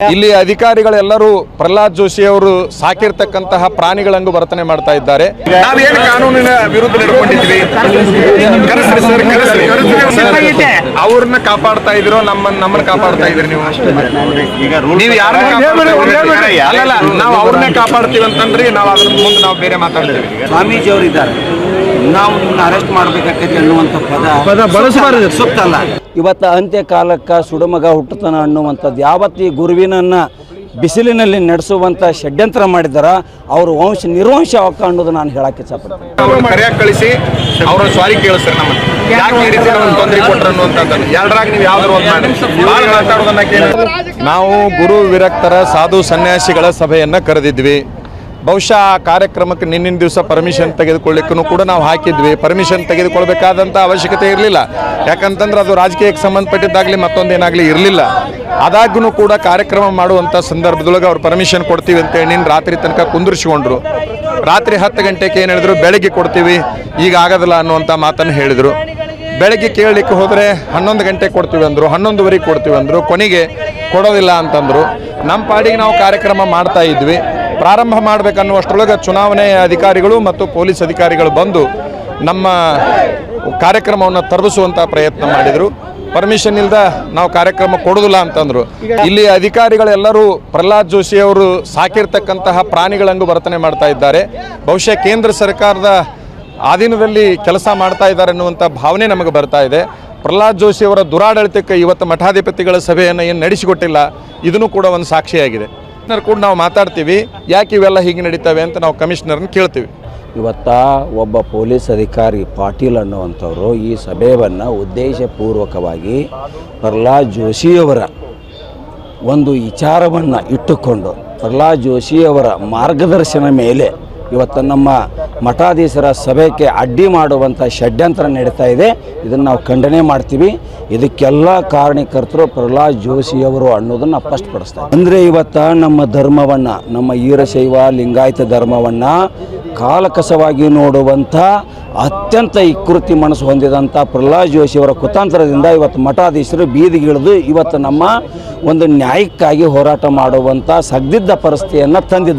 ಇಲ್ಲಿ ಅಧಿಕಾರಿಗಳೆಲ್ಲರೂ ಪ್ರಹ್ಲಾದ್ ಜೋಶಿ ಅವರು ಸಾಕಿರ್ತಕ್ಕಂತಹ ಪ್ರಾಣಿಗಳಂಗು ವರ್ತನೆ ಮಾಡ್ತಾ ಇದ್ದಾರೆ. ನಾವೇನು ಕಾನೂನಿನ ವಿರುದ್ಧ ನಡ್ಕೊಂಡಿದ್ವಿ? ಅವ್ರನ್ನ ಕಾಪಾಡ್ತಾ ಇದಿರೋ ನಮ್ಮ ನಮ್ಮನ್ನ ಕಾಪಾಡ್ತಾ ಇದ್ರಿ ನೀವು. ನೀವು ಯಾರನ್ನ ನಾವು ಅವ್ರನ್ನೇ ಕಾಪಾಡ್ತೀವಿ ಅಂತಂದ್ರೆ ನಾವು ಅದ್ರ ಮುಂದೆ ನಾವು ಬೇರೆ ಮಾತಾಡ್ತೀವಿ. ಸ್ವಾಮೀಜಿ ಅವರು ಇದ್ದಾರೆ ನಾವು ನಿಮ್ಮನ್ನ ಅರೆಸ್ಟ್ ಮಾಡಬೇಕಾಗ್ತೈತೆ ಅನ್ನುವಂಥ ಪದ ಪದ ಬಳಸಬಾರದು. ಸೂಕ್ತ ಅಲ್ಲ. ಇವತ್ತು ಅಂತ್ಯ ಕಾಲಕ್ಕೆ ಸುಡುಮಗ ಹುಟ್ಟುತ್ತಾನ ಅನ್ನುವಂಥದ್ದು ಯಾವತ್ತಿ ಈ ಗುರುವಿನನ್ನ ಬಿಸಿಲಿನಲ್ಲಿ ನಡೆಸುವಂತ ಷಡ್ಯಂತ್ರ ಮಾಡಿದಾರ ಅವ್ರ ವಂಶ ನಿರ್ವಂಶ ಅವಕ್ಕ ಅನ್ನೋದು ನಾನು ಹೇಳಕ್ಕೆ ಕರೆಯಾಗಿ ಕಳಿಸಿ ಅವ್ರ ಸಾರಿ ಕೇಳಿಸ್ತಾರೆ ನಮ್ಮನ್ನ. ಯಾಕೆ ಈ ರೀತಿ ಒಂದು ತೊಂದರೆ ಕೊಟ್ರು ಅನ್ನುವಂಥದ್ದನ್ನು? ಎರಡರಾಗ ನೀವು ಯಾವ್ದಾರು ಒಂದು ಮಾಡಿ. ನಾವು ಗುರು ವಿರಕ್ತರ ಸಾಧು ಸನ್ಯಾಸಿಗಳ ಸಭೆಯನ್ನ ಕರೆದಿದ್ವಿ. ಬಹುಶಃ ಆ ಕಾರ್ಯಕ್ರಮಕ್ಕೆ ನಿನ್ನಿನ ದಿವಸ ಪರ್ಮಿಷನ್ ತೆಗೆದುಕೊಳ್ಳಿಕ್ಕೂ ಕೂಡ ನಾವು ಹಾಕಿದ್ವಿ. ಪರ್ಮಿಷನ್ ತೆಗೆದುಕೊಳ್ಬೇಕಾದಂಥ ಅವಶ್ಯಕತೆ ಇರಲಿಲ್ಲ. ಯಾಕಂತಂದ್ರೆ ಅದು ರಾಜಕೀಯಕ್ಕೆ ಸಂಬಂಧಪಟ್ಟಿದ್ದಾಗಲಿ ಮತ್ತೊಂದೇನಾಗಲಿ ಇರಲಿಲ್ಲ. ಆದಾಗ್ಯೂ ಕೂಡ ಕಾರ್ಯಕ್ರಮ ಮಾಡುವಂಥ ಸಂದರ್ಭದೊಳಗೆ ಅವ್ರು ಪರ್ಮಿಷನ್ ಕೊಡ್ತೀವಿ ಅಂತೇಳಿ ನಿನ್ನ ರಾತ್ರಿ ತನಕ ಕುಂದಿರಿಸಿಕೊಂಡ್ರು. ರಾತ್ರಿ ಹತ್ತು ಗಂಟೆಗೆ ಏನು ಹೇಳಿದ್ರು? ಬೆಳಗ್ಗೆ ಕೊಡ್ತೀವಿ. ಈಗ ಆಗೋದಿಲ್ಲ ಅನ್ನುವಂಥ ಮಾತನ್ನು ಹೇಳಿದರು. ಬೆಳಗ್ಗೆ ಕೇಳಲಿಕ್ಕೆ ಹೋದರೆ ಹನ್ನೊಂದು ಗಂಟೆಗೆ ಕೊಡ್ತೀವಿ ಅಂದರು, ಹನ್ನೊಂದುವರೆಗೆ ಕೊಡ್ತೀವಿ ಅಂದರು, ಕೊನೆಗೆ ಕೊಡೋದಿಲ್ಲ ಅಂತಂದರು. ನಮ್ಮ ಪಾಡಿಗೆ ನಾವು ಕಾರ್ಯಕ್ರಮ ಮಾಡ್ತಾ ಇದ್ವಿ. ಪ್ರಾರಂಭ ಮಾಡಬೇಕನ್ನುವಷ್ಟರೊಳಗೆ ಚುನಾವಣೆ ಅಧಿಕಾರಿಗಳು ಮತ್ತು ಪೊಲೀಸ್ ಅಧಿಕಾರಿಗಳು ಬಂದು ನಮ್ಮ ಕಾರ್ಯಕ್ರಮವನ್ನು ತರಬಿಸುವಂಥ ಪ್ರಯತ್ನ ಮಾಡಿದರು. ಪರ್ಮಿಷನ್ ಇಲ್ಲದ ನಾವು ಕಾರ್ಯಕ್ರಮ ಕೊಡೋದಿಲ್ಲ ಅಂತಂದರು. ಇಲ್ಲಿ ಅಧಿಕಾರಿಗಳೆಲ್ಲರೂ ಪ್ರಹ್ಲಾದ್ ಜೋಶಿ ಅವರು ಸಾಕಿರ್ತಕ್ಕಂತಹ ಪ್ರಾಣಿಗಳಂಗೂ ವರ್ತನೆ ಮಾಡ್ತಾ ಇದ್ದಾರೆ. ಬಹುಶಃ ಕೇಂದ್ರ ಸರ್ಕಾರದ ಆಧೀನದಲ್ಲಿ ಕೆಲಸ ಮಾಡ್ತಾ ಇದ್ದಾರೆ ಅನ್ನುವಂಥ ಭಾವನೆ ನಮಗೆ ಬರ್ತಾ ಇದೆ. ಪ್ರಹ್ಲಾದ್ ಜೋಶಿ ಅವರ ದುರಾಡಳಿತಕ್ಕೆ ಇವತ್ತು ಮಠಾಧಿಪತಿಗಳ ಸಭೆಯನ್ನು ಏನು ನಡೆಸಿಕೊಟ್ಟಿಲ್ಲ, ಇದನ್ನು ಕೂಡ ಒಂದು ಸಾಕ್ಷಿಯಾಗಿದೆ. ಕಮಿಷನರ್ ಕೂಡ ನಾವು ಮಾತಾಡ್ತೀವಿ. ಯಾಕೆ ಇವೆಲ್ಲ ಹೀಗೆ ನಡೀತವೆ ಅಂತ ನಾವು ಕಮಿಷನರ್ನ ಕೇಳ್ತೀವಿ. ಇವತ್ತ ಒಬ್ಬ ಪೊಲೀಸ್ ಅಧಿಕಾರಿ ಪಾಟೀಲ್ ಅನ್ನುವಂಥವರು ಈ ಸಭೆಯನ್ನು ಉದ್ದೇಶಪೂರ್ವಕವಾಗಿ ಪ್ರಹ್ಲಾದ್ ಜೋಶಿಯವರ ಒಂದು ವಿಚಾರವನ್ನು ಇಟ್ಟುಕೊಂಡು ಪ್ರಹ್ಲಾದ್ ಜೋಶಿಯವರ ಮಾರ್ಗದರ್ಶನ ಮೇಲೆ ಇವತ್ತು ನಮ್ಮ ಮಠಾಧೀಶರ ಸಭೆಗೆ ಅಡ್ಡಿ ಮಾಡುವಂಥ ಷಡ್ಯಂತ್ರ ನಡೀತಾ ಇದೆ. ಇದನ್ನು ನಾವು ಖಂಡನೆ ಮಾಡ್ತೀವಿ. ಇದಕ್ಕೆಲ್ಲ ಕಾರಣಕರ್ತರು ಪ್ರಹ್ಲಾದ್ ಜೋಶಿಯವರು ಅನ್ನೋದನ್ನು ಸ್ಪಷ್ಟಪಡಿಸ್ತಾರೆ ಅಂದರೆ ಇವತ್ತು ನಮ್ಮ ಧರ್ಮವನ್ನು, ನಮ್ಮ ಈರಶೈವ ಲಿಂಗಾಯತ ಧರ್ಮವನ್ನು ಕಾಲಕಸವಾಗಿ ನೋಡುವಂಥ ಅತ್ಯಂತ ಇಕೃತಿ ಮನಸ್ಸು ಹೊಂದಿದಂಥ ಪ್ರಹ್ಲಾದ್ ಜೋಶಿಯವರ ಕುತಾಂತರದಿಂದ ಇವತ್ತು ಮಠಾಧೀಶರು ಬೀದಿಗಿಳಿದು ಇವತ್ತು ನಮ್ಮ ಒಂದು ನ್ಯಾಯಕ್ಕಾಗಿ ಹೋರಾಟ ಮಾಡುವಂಥ ಸಗ್ದಿದ್ದ ಪರಿಸ್ಥಿತಿಯನ್ನು ತಂದಿದ್ದಾರೆ.